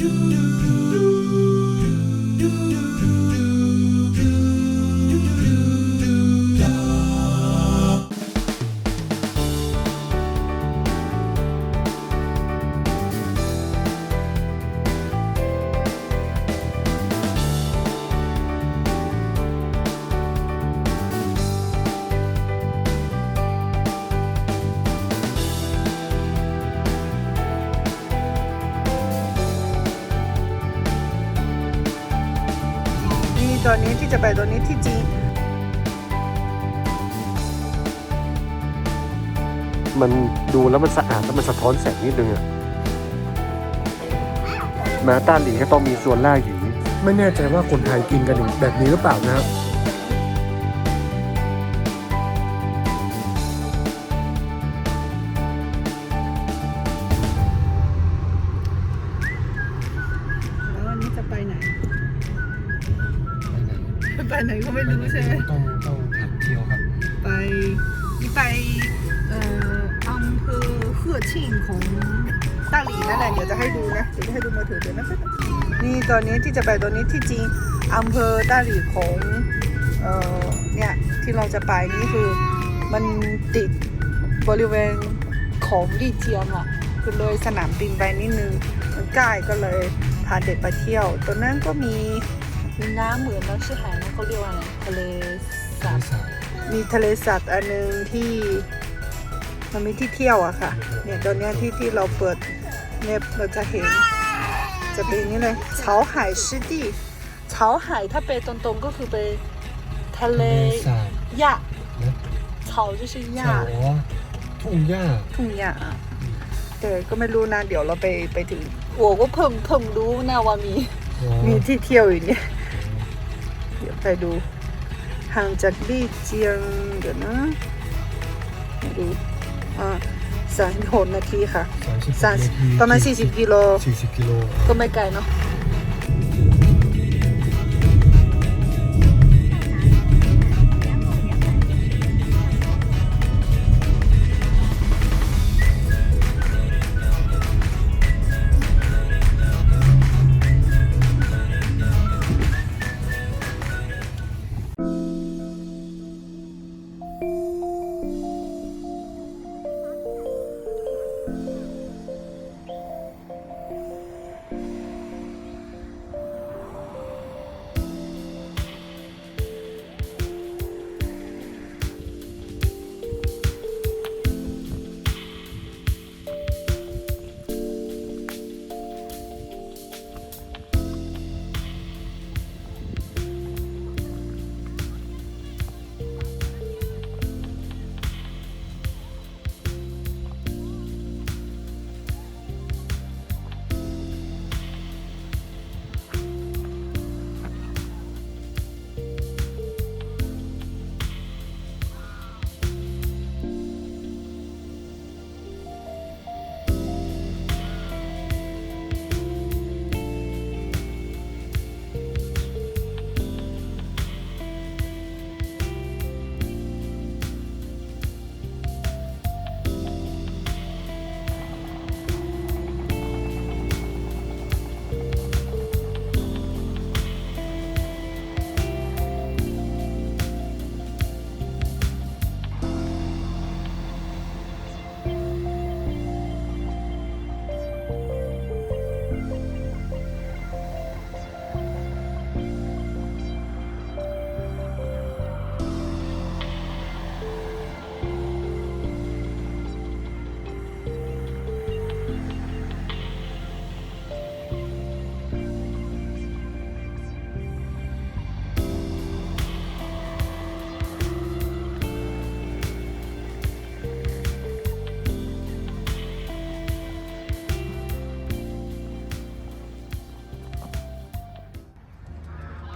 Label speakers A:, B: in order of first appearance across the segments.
A: นี่ ไปตัวนี้ที่จีน
B: มันดูแล้วมันสะอาดแล้วมันสะท้อนแสงนิดนึงอะแม้ต้านหลีก็ต้องมีส่วนล่าหยีไม่แน่ใจว่าคนไทยกินกันแบบนี้หรือเปล่านะครับ
A: ไปไหนก็ไม่รู้ใช่ไหม
B: ต้องต้องถามเที่ยวครับ
A: ไปนี่ไปเอ่ออำเภอเขื่อชิงของตาหลีนั่นแหละเดี๋ยวจะให้ดูนะเดี๋ยวจะให้ดูมาถือเดี๋ยวนะนี่ตอนนี้ที่จะไปตัวนี้ที่จริงอำเภอตาหลีของเอ่อเนี่ยที่เราจะไปนี่คือมันติดบริเวณของลี่เจียงอะคือเลยสนามบินไปนิดนึงมันใกล้ก็เลยพาเด็กไปเที่ยวตรงนั้นก็มีมีน้ำเหมือนน้ำชื่อหายนะาเรียกว่าไรทะเลสาบมีทะเลสัตว์อันนึงที่มันมีที่เที่ยวอะค่ะ เนี่ยตอนนี้ที่ที่เราเปิดเนี่ยเราจะเห็น จะเป็นนี่เลยเฉาหายชิดีเฉาหายถ้าไปตรงๆก็คือไปทะเลหญ้าเฉาจะหญ้า
B: ทุ่งหญ้า
A: ทุ่งหญ้าแต่ก็ไม่รู้นะเดี๋ยวเราไปไปถึงโอ้ก็เพิ่งเพิ่งรู้นะว่ามีมีที่เที่ยวอยู่เนี่ย ไปดูห่างจากลี่เจียงเดี๋ยวนะให้ดูอ่าสามหกนาทีค่ะสามประมาณสี่สิบกิโล
B: สี่สิบกิโล
A: ก็ไม่ไกลเนาะ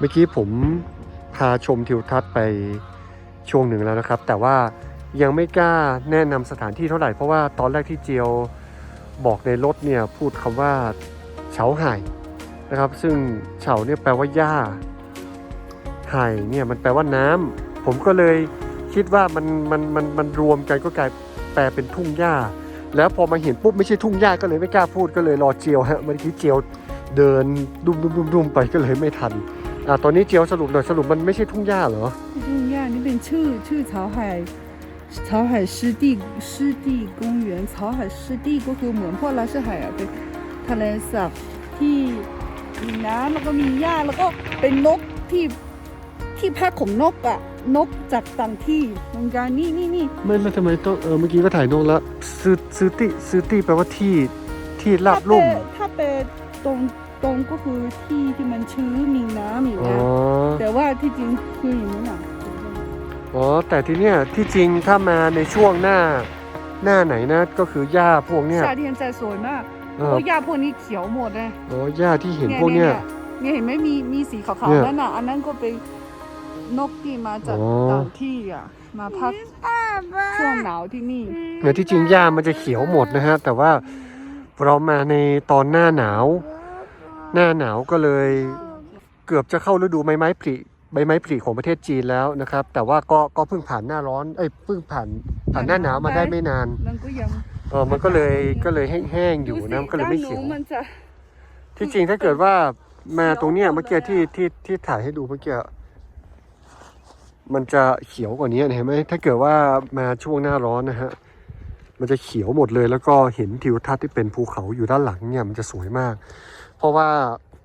B: มื่อกี้ผมพาชมทิวทัศน์ไปช่วงหนึ่งแล้วนะครับ แต่ว่ายังไม่กล้าแนะนำสถานที่เท่าไหร่เพราะว่าตอนแรกที่เจียวบอกในรถเนี่ยพูดคำว่าเฉาไห่นะครับ ซึ่งเฉาเนี่ยแปลว่าหญ้าไห่เนี่ยมันแปลว่าน้ำผมก็เลยคิดว่ามันมันมันมันรวมกันก็กลายแปลเป็นทุ่งหญ้า แล้วพอมาเห็นปุ๊บไม่ใช่ทุ่งหญ้าก็เลยไม่กล้าพูดก็เลยรอเจียวฮะเมื่อกี้เจียวเดินดุมดุมดุมดุมไปก็เลยไม่ทัน อ่าตอนนี้เจียวสรุปหน่อยสรุปมันไม่ใช่ทุ่งหญ้าเหรอ
A: 不一样，那边ชื่อชื่อ草海草海湿地湿地公园草海湿地ก็คือเหมือนพวกราชหายอะเป็นทะเลสาบที่มีน้ำแล้วก็มีหญ้าแล้วก็เป็นนกที่ที่พักของนกอะนกจากต่างที่เหมือนกันนี่นี่นี่
B: ไม่แล้วทำไมต้องเออเมื่อกี้ก็ถ่ายนกแล้วซื้อซื้อตี้ซื้อตี้แปลว่าที่ที่ราบลุ่ม
A: ถ้าเป็นตรง ตรงก็คือที่ที่มันชื้นมีน้ำอยู่
B: อ๋อ
A: นแต่ว่าที่จริงคืออย่างนี้นะ
B: อ๋อ แต่ที่เนี้ยที่จริงถ้ามาในช่วงหน้า หน้าไหนนะก็คือหญ้าพวกเนี้ย
A: ชาเทียนใจสวยมาก
B: เออ
A: หญ้าพวกนี้เขียวหมดเลย
B: อ๋อหญ้าที่เห็นพวกเนี้ย
A: เนี่ยเห็นไหมมีมีสีขาวๆนั่นน่ะ อันนั้นก็เป็นนกที่มาจากต่างที่อะมาพักช่วงหนาวที่นี่
B: เนี่ยที่จริงหญ้ามันจะเขียวหมดนะฮะ แต่ว่าเรามาในตอนหน้าหนาว หน้าหนาวก็เลยเกือบจะเข้าฤดูใบไม้ผลิใบไม้ผลิของประเทศจีนแล้วนะครับ แต่ว่าก็ก็เพิ่งผ่านหน้าร้อนเอ้ยเพิ่งผ่านผ่านหน้าหนาวมาได้ไม่นาน
A: มันก็ยัง
B: เออมันก็เลยก็เลยแห้งๆอยู่นะมันก็เลยไม่เขียว
A: ด้านนู้นมันจะ
B: ที่จริงถ้าเกิดว่ามาตรงเนี้ยเมื่อกี้ที่ที่ที่ถ่ายให้ดูเมื่อกี้มันจะเขียวกว่านี้เห็นไหมถ้าเกิดว่ามาช่วงหน้าร้อนนะฮะมันจะเขียวหมดเลยแล้วก็เห็นทิวทัศน์ที่เป็นภูเขาอยู่ด้านหลังเนี่ยมันจะสวยมาก เพราะว่า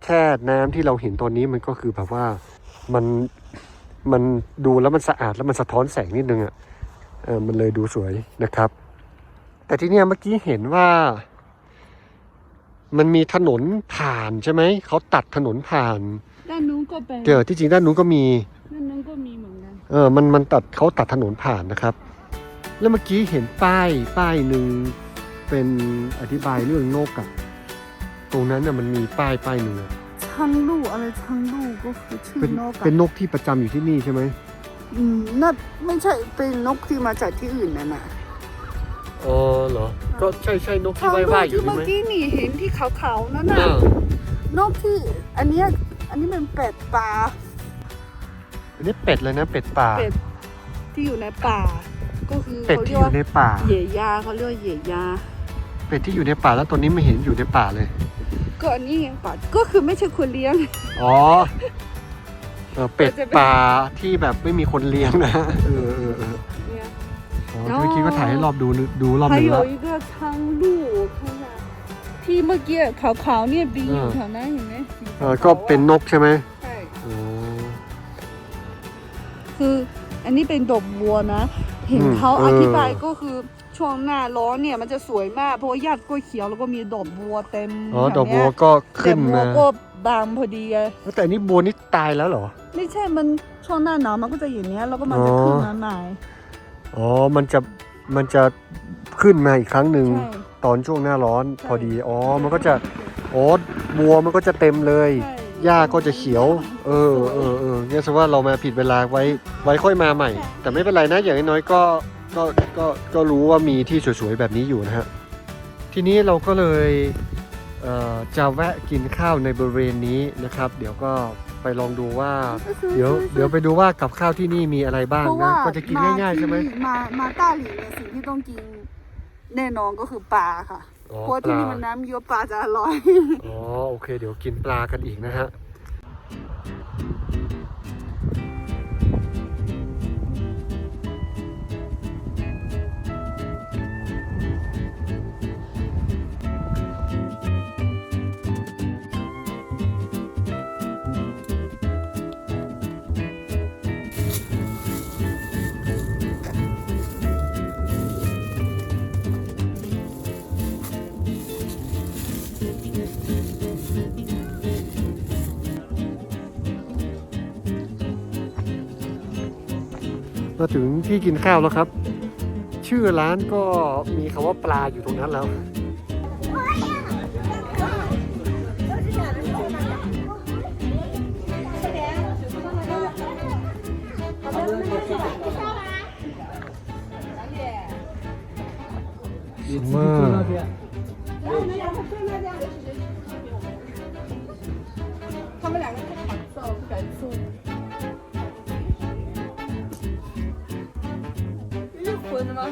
B: แค่น้ำที่เราเห็นตอนนี้มันก็คือแบบว่ามันมันดูแล้วมันสะอาดแล้วมันสะท้อนแสงนิดนึงอะเออมันเลยดูสวยนะครับ แต่ที่เนี่ยเมื่อกี้เห็นว่า มันมีถนนผ่านใช่ไหมเขาตัดถนนผ่าน
A: ด้านนู้นก็เป็น
B: เดี๋ยวที่จริงด้านนู้นก็มี
A: ด้านนู้นก็มีเหมือนกัน
B: เออมันมันตัดเขาตัดถนนผ่านนะครับ แล้วเมื่อกี้เห็นป้ายป้ายหนึ่งเป็นอธิบายเรื่องนกอะ ตรงนั้นน่ะมันมีป้ายป้ายหนึ่งอะ
A: ช่างลูกอะไรช่างลูกก็คือชื่อ
B: เป็น
A: นกอะ
B: เป็นนกที่ประจำอยู่ที่นี่ใช่ไหม
A: อืมน่าไม่ใช่เป็นนกที่มาจากที่อื่นนั่นน่ะ
B: อ๋อเหรอ ก็ใช่ใช่นกที่ว่ายว่ายอยู่
A: ที่
B: ใช่
A: เมื่อ
B: ไหม
A: กี้นี่เห็นที่ขาวๆนั่นน่ะ
B: อ่าน
A: กที่อันเนี้ยอันนี้เป็นเป็ดป่า
B: อันนี้เป็ดเลยนะเป็ดป่า
A: เป็ดที่อยู่ในป่า ก็คือ
B: เป็ด
A: เขา
B: ที่
A: เรีย
B: อก
A: ว่า
B: ยู่ในป่า
A: เหย่ยาเขาเรียกว่าเหย่ยา
B: เป็ดที่อยู่ในป่าแล้วตัวนี้ไม่เห็นอยู่ในป่าเลย
A: ก็อันนี้ไงป่าก็คือไม่ใช่คนเลี้ยง
B: อ๋อเออเป็ด
A: จะเป็น
B: ป่าที่แบบไม่มีคนเลี้ยงนะเออเออเออ
A: เนี่ย
B: อ๋อเมื่อกี้ก็ถ่ายให้รอบดูนึดูรอบห
A: 还
B: นึ่งแล้ว
A: 有一个苍鹭我看一下ที่เมื่อกี้ขาวๆเนี่ยบินอยู่
B: อ่า
A: แถวนั้นเห็นไหมสี
B: เออ
A: ขาวๆ
B: ก็เป็นนกใช่ไหม
A: ใช่
B: อ๋อ
A: คืออันนี้เป็นดอกบัวนะ เห็นเขาอธิบายก็คือ ช่วงหน้าร้อนเนี่ยมันจะสวยมากเพราะว่าหญ้าก็เขียวแล้วก็มีดอกบัวเต็ม
B: อ๋อ
A: แถ
B: ดอก
A: เนี้
B: บัวยก็ขึ้น
A: แต่บัว
B: มา
A: ก็บางพอดีอะ
B: แต่อันนี้บัวนี่ตายแล้วเหรอ
A: ไม่ใช่มันช่วงหน้าหนาวมันก็จะอย่างเนี้ยแล้วก็มันจะ
B: อ๋อ
A: ขึ้นมาใหม่
B: อ๋อ มันจะมันจะขึ้นมาอีกครั้งหนึ่ง
A: ใช่
B: ตอนช่วงหน้าร้อน
A: ใช่
B: พอดี อ๋อ มันก็จะอ๋อบัวมันก็จะเต็มเลย
A: ใช่
B: หญ้าก็จะเขียว เออเออเออเนี่ยแสดงว่าเรามาผิดเวลาไว้ไว้ค่อยมาใหม่ แต่ไม่เป็นไรนะอย่างน้อยๆก็ ก็ก็ก็รู้ว่ามีที่สวยๆแบบนี้อยู่นะฮะทีนี้เราก็เลยเอ่อจะแวะกินข้าวในบริเวณนี้นะครับ เดี๋ยวก็ไปลองดูว่า เดี๋ยวเดี๋ยวไปดูว่ากับข้าวที่นี่มีอะไรบ้าง
A: เพราะ
B: นะ
A: ว่า
B: ก็จะกินง่ายๆใช่ไหม
A: ที่มามาต้าหลีเนี่ยสิ่งที่ต้องกินแน่นอนก็คือปลาค่ะ
B: อ๋อ
A: เพราะ
B: ป
A: ที่
B: ลา
A: นี่มันน้ำเยอะปลาจะอร่อย
B: อ๋อโอเค เดี๋ยวกินปลากันอีกนะฮะ มาถึงที่กินข้าวแล้วครับ ชื่อร้านก็มีคำว่าปลาอยู่ตรงนั้นแล้ว
C: มา ต
B: ร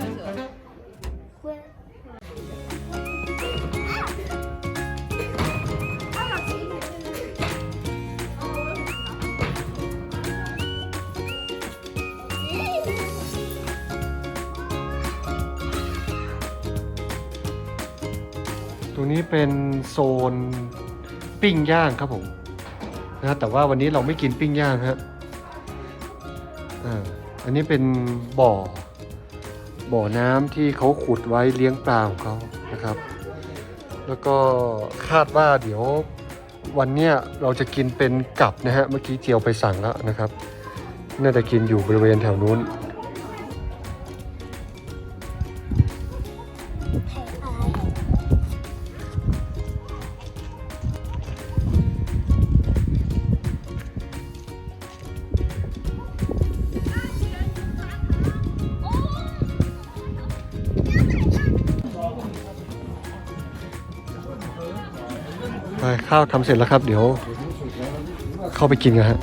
B: งนี้เป็นโซนปิ้งย่างครับผมนะฮะแต่ว่าวันนี้เราไม่กินปิ้งย่างฮะอ่าอันนี้เป็นบ่อ บ่อน้ำที่เขาขุดไว้เลี้ยงปลาของเขานะครับ แล้วก็คาดว่าเดี๋ยววันเนี้ยเราจะกินเป็นกับนะฮะเมื่อกี้เจียวไปสั่งแล้วนะครับ น่าจะกินอยู่บริเวณแถวนู้น ข้าวทำเสร็จแล้วครับ เดี๋ยว เข้าไปกินกันฮะ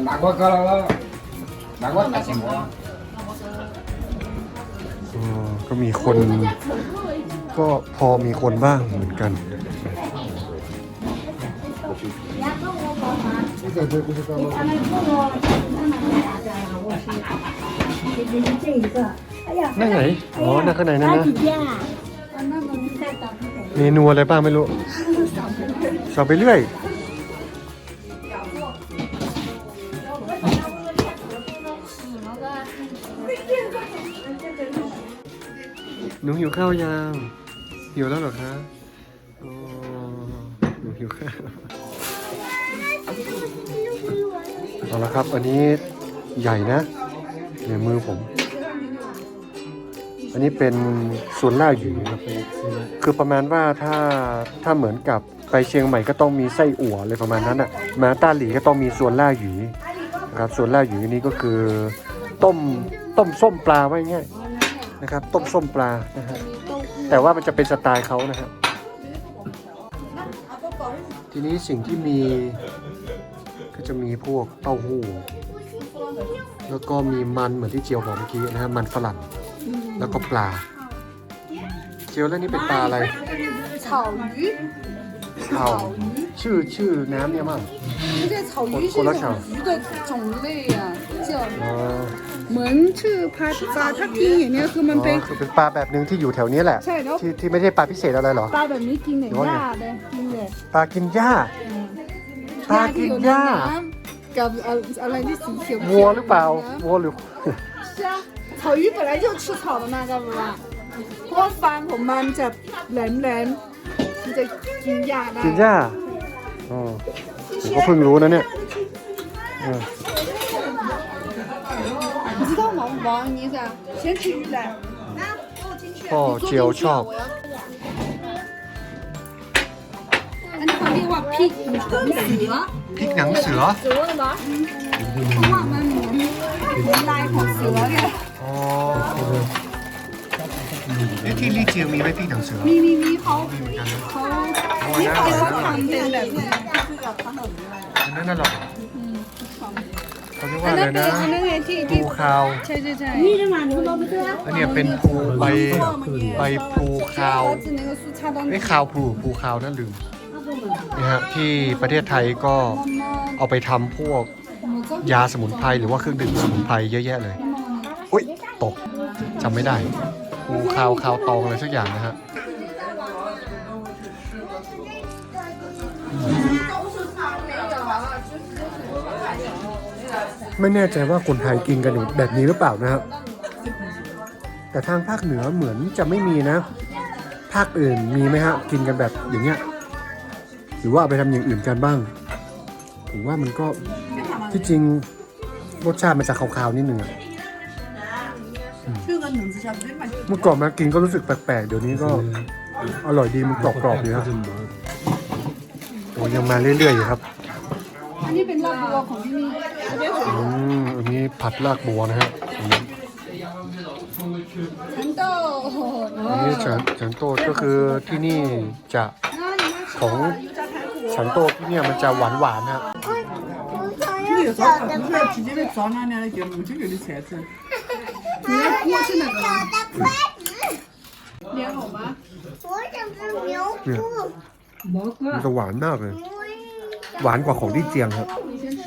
C: Nggak gua kalau lo nggak gua kasih gua.
B: อ๋อก็มีคน ก็พอมีคนบ้างเหมือนกันนั่นไหน อ๋อนั่นข้างในนั่นนะ เมนูอะไรบ้างไม่รู้สอบไปเรื่อย หนูหิวข้าวยัง หิวแล้วเหรอคะอ๋อหนูหิวข้าวเอาละครับ อันนี้ใหญ่นะในมือผม อันนี้เป็นส่วนล่าหยูครับคือประมาณว่าถ้าถ้าเหมือนกับไปเชียงใหม่ก็ต้องมีไส้อั่วอะไรประมาณนั้นอะมาต้าหลีก็ต้องมีส่วนล่าหยูนะครับส่วนล่าหยูนี้ก็คือ ต้มต้มส้มปลาไว้ง่ายนะครับ ต้มส้มปลานะฮะแต่ว่ามันจะเป็นสไตล์เขานะครับทีนี้สิ่งที่มีก็จะมีพวกเต้าหู้แล้วก็มีมันเหมือนที่เจียวบอกเมื่อกี้นะฮะมันฝรั่ง แล้วก็ปลา เจียวแล้วนี่เป็นปลาอะไร
A: 草鱼，
B: เข่าชื่อชื่อน้ำเนี่ยมั้ง
A: 不是草鱼是
B: 我来想
A: 一种鱼的种类呀、叫
B: อ๋อ
A: เหมือนชื่อปลาปลาทับทิมอย่างเนี้ยคือมัน
B: อ๋
A: เป็น
B: อคือเป็นปลาแบบหนึ่งที่อยู่แถวนี้แหละ
A: ใช่แล้ว
B: ที่ที่ไม่ใช่ปลาพิเศษอะไรเหรอ
A: ปลาแบบนี้กินเนี่ยหญ้าเลยกินเลย
B: ปลากินหญ้า ปลากินหญ้า
A: กับอะไรที่สีเขียวๆ
B: วัวหรือเปล่า วัวหรือ
A: 是啊， 草鱼本来就吃草的那个嘛，เพราะว่าฟันของมันจะแหลมแหลมๆมันจะกินหญ้าได้
B: กินหญ้าอ๋อผมก็เพิ่งรู้นะเนี่ยเออ
A: 你知道吗？王你噻，先吃鱼来。
B: พ่อเจียวชอบ
A: อันนี้เขาเรียกว่าพริกหนังเสือ
B: พริกหนังเสือ
A: เสือเหรอเพราะว่ามัน น เป็ลายของเสือไง
B: อ๋อเอ๊ะที่ลี่เจียมีไหมที่หนังเสือ
A: มีมีมีเขา
B: เขาที่
A: เขาทำเป็นแบบนี้
B: อันนั้นน่ะหรอเขาเรียกว่าอะไร
A: นะ
B: ภูขาว
A: ใช่ใช่ใช่
B: อันเนี้ยเป็นภูใบใบภูขาวไอ้ขาวภูภูขาวนั่นลืมนี่ฮะที่ประเทศไทยก็เอาไปทำพวก ยาสมุนไพรหรือว่าเครื่องดื่มสมุนไพรเยอะแยะเลย อุ้ยตกจำไม่ได้ภูคาวคาวตองอะไรสักอย่างนะฮะไม่แน่ใจว่าคนไทยกินกันแบบนี้หรือเปล่านะครับ แต่ทางภาคเหนือเหมือนจะไม่มีนะ ภาคอื่นมีไหมฮะ กินกันแบบอย่างเงี้ย หรือว่าเอาไปทำอย่างอื่นกันบ้าง ผมว่ามันก็ ที่จริงรสชาติมันจะคาวๆนิดนึงอะเมื่อก่อนมากินก็รู้สึกแปลกๆ เดี๋ยวนี้ก็อร่อยดีมันกรอบๆดีครับโอ้ยังมาเรื่อยๆอยู่ครับ
A: อันนี้เป็นรากบัวของที่นี่
B: อืมอันนี้ผัดรากบัวนะฮะอืม
A: ฉันโต
B: อันนี้ฉันฉันโตก็คือที่นี่จะของฉันโตที่เนี่ยมันจะหวานๆนะฮะ
D: 你有啥不是直接的找那两的给母亲给的菜吃。
A: 你要锅是哪个？莲藕吗？
E: 我想吃牛
B: เนี่ย
E: 肚，
B: มันจะหวานมากเลย หวานกว่าของที่เจียงครับ
A: 你先吃。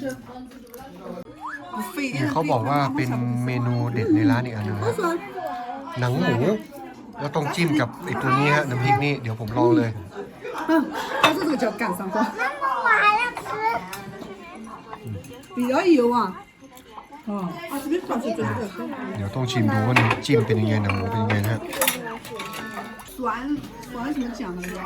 D: 不费
B: เนี่ยเขาบอกว่าเป็นเมนูเด็ดในร้านอีกอันหนึงนะ หนังหมู แล้วต้องจิ้มกับไอ้ตัวนี้ฮะน้ำพริกนี่เดี๋ยวผมลองเลย
D: 嗯，它是这个叫干三瓜，
E: 我还要吃。
D: 比较油啊。哦，啊，这边放水就是这个，
B: เดี๋ยวต้องชิมดูว่าน้ำจิ้มเป็นยังไงหนังหมูเป็นยังไงนะฮะ
D: 酸酸什么酱那个？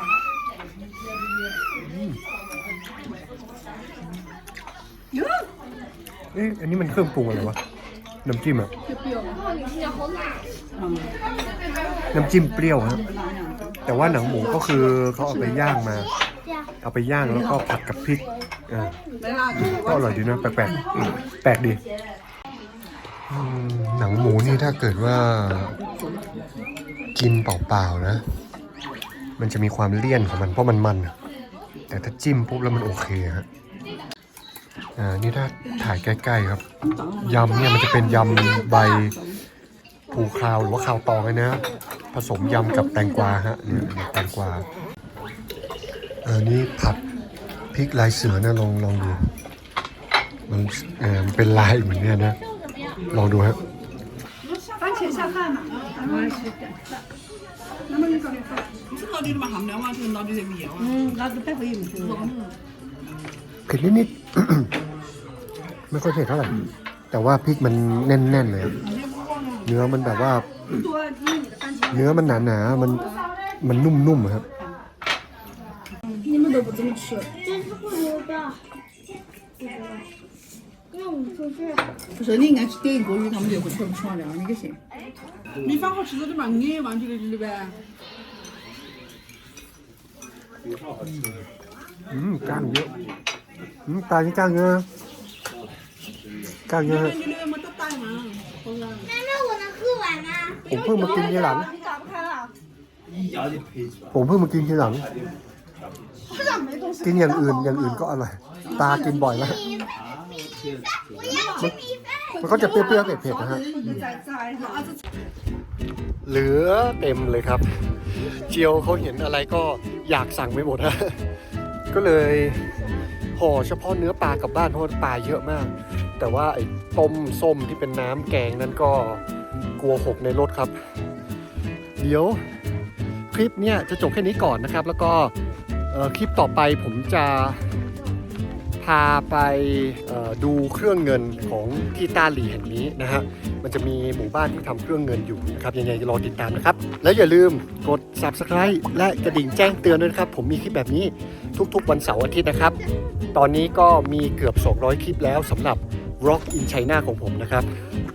B: เอ๊ะอันนี้มันเครื่องปรุงอะไรวะ น้ำจิ้มอะ
D: 就不要了。嗯，
B: น้ำจิ้มเปรี้ยวฮะ แต่ว่าหนังหมูก็คือเขาเอาไปย่างมา เอาไปย่างแล้วก็ผัดกับพริกอ่า，ก็อร่อยดีนะแปลกๆแปลกดีหนังหมูนี่ถ้าเกิดว่ากินเปล่าๆนะ มันจะมีความเลี่ยนของมันเพราะมันมัน แต่ถ้าจิ้มปุ๊บแล้วมันโอเคฮะอ่านี่ถ้าถ่ายใกล้ๆครับยำเนี่ยมันจะเป็นยำใบผูคราวหรือว่าคราวตองนะ ผสมยำกับแตงกวาฮะเนี่ยแตงกวา อันนี้ผัดพริกลายเสือนะลองลองดู มันเออเป็นลายเหมือนเนี่ยนะ ลองดูฮะเผ็ดนิดนิดไม่ค่อยเผ็ดเท่าไหร่ แต่ว่าพริกมันแน่นๆเลย เนื้อมันแบบว่า เนื้อมันหนาๆ มันมันนุ่มๆครับ
D: 不怎么吃
E: 这是不是我的
D: 不是你应该去点一锅鱼他们就会全部吃完了你给谁米饭好吃的
B: 对吧你也玩这个鱼呗。嗯
D: 感觉嗯打的干哥干哥
E: 妈妈我能喝完吗？
B: 我不能跟你
E: 你打不开了。
B: 我不能跟你 กินอย่างอื่นอย่างอื่นก็อร่อย ตากินบ่อยแล้ว มันก็จะเปรี้ยวๆเผ็ดๆนะฮะ เหลือเต็มเลยครับ เจียวเขาเห็นอะไรก็อยากสั่งไม่หมดฮะ ก็เลยห่อเฉพาะเนื้อปลากับบ้านเพราะปลาเยอะมาก แต่ว่าไอ้ต้มส้มที่เป็นน้ำแกงนั้นก็กลัวหกในรถครับ เดี๋ยวคลิปเนี้ยจะจบแค่นี้ก่อนนะครับ แล้วก็ คลิปต่อไปผมจะพาไปออดูเครื่องเงินของที่ต้าหลีแห่งนี้นะฮะ มันจะมีหมู่บ้านที่ทำเครื่องเงินอยู่นะครับ ยังไงรอติดตามนะครับ แล้วอย่าลืมกด subscribe และกระดิ่งแจ้งเตือนด้วยนะครับ ผมมีคลิปแบบนี้ทุกๆวันเสาร์อาทิตย์นะครับ ตอนนี้ก็มีเกือบ 200 คลิปแล้วสำหรับ Rock in China ของผมนะครับ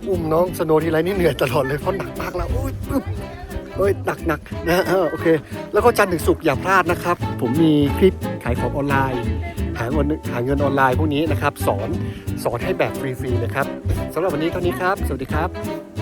B: อุ้มน้องสโนทีไรนี่เหนื่อยตลอดเลยเพราะหนักมากแล้วโอ้ย ปึ๊บเอ้ยหนักหนักๆนะโอเค แล้วก็จันทร์ถึงศุกร์อย่าพลาดนะครับ ผมมีคลิปขายของออนไลน์ หาเงินหาเงินออนไลน์พวกนี้นะครับ สอนสอนให้แบบฟรีๆเลยครับสำหรับวันนี้เท่านี้ครับ สวัสดีครับ